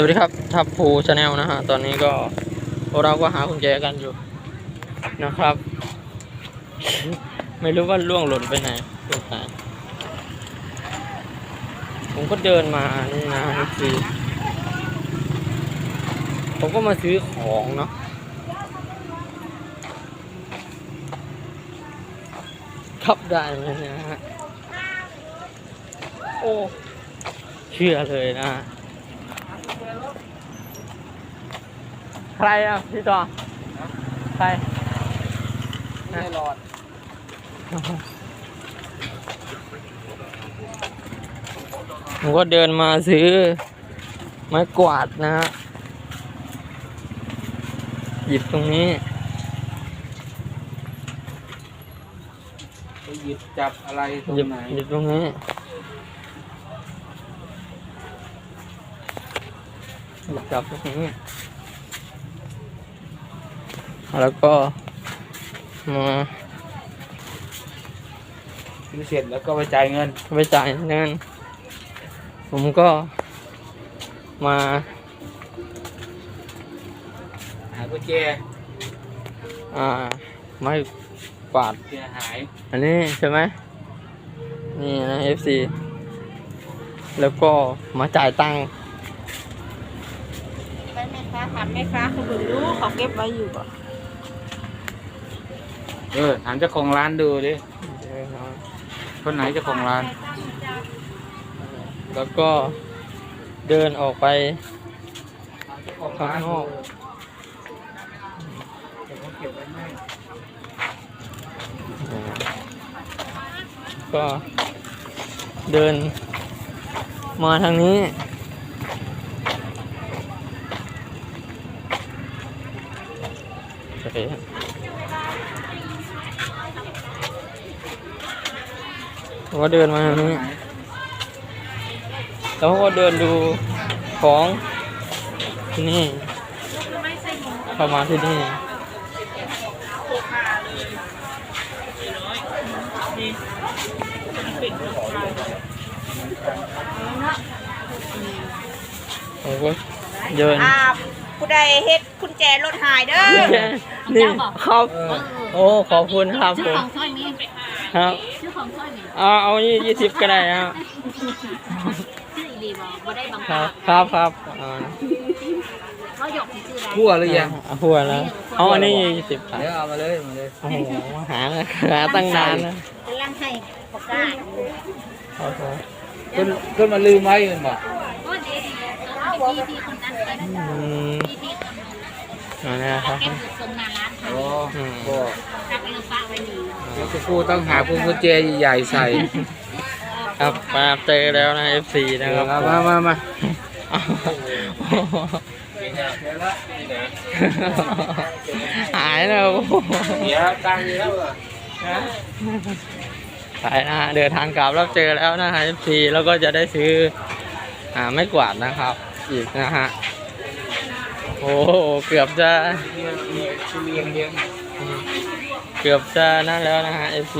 สวัสดีครับทับพูชาแนลนะฮะ ตอนนี้ก็พวกเราก็หากุญแจกันอยู่นะครับ ไม่รู้ว่าล่วงหล่นไปไหนตรงไหนผมก็เดินมานี่นะคือผมก็มาซื้อของเนาะขับได้ไหมเนะฮะโอ้เชื่อเลยนะฮะ ใครอะพี่ต่อใครไม่รอดผมก็เดินมาซื้อ ไม้กวาดนะฮะหยิบตรงนี้ไปหยิบจับอะไรตรงหยิบไหนหยิบตรงนี้หยิบจับตรงนี้ แล้วก็มาซื้อเสร็จแล้วก็ไปจ่ายเงินไปจ่ายเงิน ผมก็มา หากุญแจอ่าไม้กวาดเสียหายอันนี้ใช่ไหมนี่นะ FC แล้วก็มาจ่ายตังค์ไปแม่ค้าถามแม่ค้าเขาเบิ่งดูเขาเก็บไว้อยู่บ่ เออถามเจ้าของร้านดูดิคนไหนเจ้าของร้าน แล้วก็เดินออกไปข้างข้างนอกเก็บไว้ให้ก็เดินมาทางนี้โอเค ผมก็เดินมาทางนี้แล้วก็เดินดูของที่นี่เข้ามาที่นี่ผมก็เดินอ่าผู้ใดเฮ็ดกุญแจรถหายเด้อนี่ครับโอ้ขอบคุณครับผชื่อมของสร้อยนี้ ครับชื่อของสร้อยนี้เอาเอายี่ยี่สิบก็ได้ครับชื่ออีลีบอกว่าได้บังครัคับบครับครับอ่าเขาหยกที่ชื่ออะไรทั่วหรือยังเอาหัวแล้วเอาอันนี้ยี่สิบครับเดี๋ยวเอามาเลยมาเลยโอ้โหหาหาตั้งนานนะกำลังให้ประกาศครับผมคนคนมาลืมไว้มันบอกก็ดีดีแล้วพี่พี่คนนั้นไปนะอืมพี่พี่คนนั้นอันนี้ครับแกสุดทรงนาร้านเขาโอ้อืมก็ถ้าไปลงป้าไว้นี่ เดี๋ยวจะพูดต้องหาพวงกุญแจใหญ่ๆใส่ครับมาเจอแล้วนะ FC นะครับเอามามามาหายแล้วเดี๋ยวตังค์แล้วเหรอสายนะฮะเดินทางกลับแล้วเจอแล้วนะฮะ FC แล้วก็จะได้ซื้ออ่าไม่กวาดนะครับ อีกนะฮะโอ้โหเกือบจะชูเรียง เกือบจะนั่นแล้วนะฮะ FC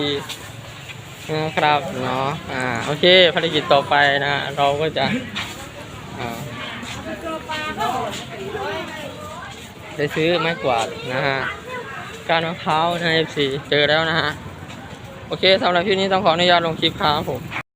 นะครับเนาะอ่าโอเคภารกิจต่อไปนะฮะเราก็จะอ่าได้ซื้อไม้กวาดนะฮะการมะพร้าวนะ FC เจอแล้วนะฮะ โอเคสำหรับคลิปนี้ต้องขออนุญาตลงคลิปครับผม